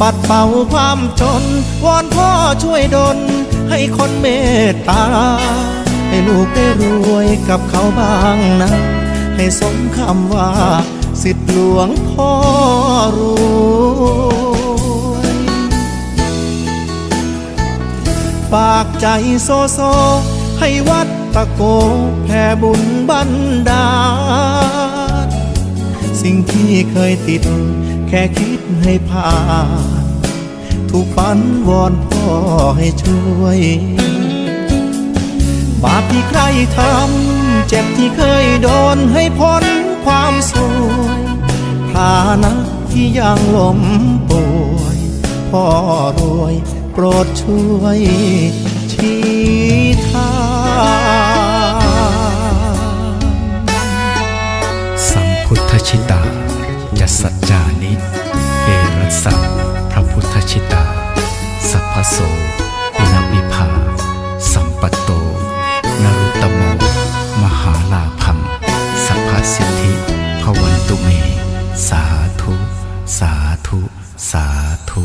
ปัดเป่าความจน วอนพ่อช่วยดล ให้คนเมตตา ให้ลูกได้รวยกับเขาบ้างนะ ให้สมคำว่า สิทธิหลวงพ่อรวยฝากใจโซโซ ให้วัดตะโกแผ่บุญบันดา สิ่งที่เคยติด แค่คิดให้ผ่าน ถูกฝันวอนพ่อให้ช่วย บาปที่ใครทำ เจ็บที่เคยโดนให้พ้นความสวยฐานะที่ยังล้มป่วยพ่อรวยโปรดช่วยชี้ทาง ชิตาจะสัจจานิ เอรัสสะพระพุทธชิตา สัพพโสกุณวิภา สัมปัตโต นรุตตโม มหาลาพัง สัพพสิทธิพวันตุเม สาธุ สาธุ สาธุ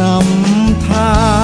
นำทาง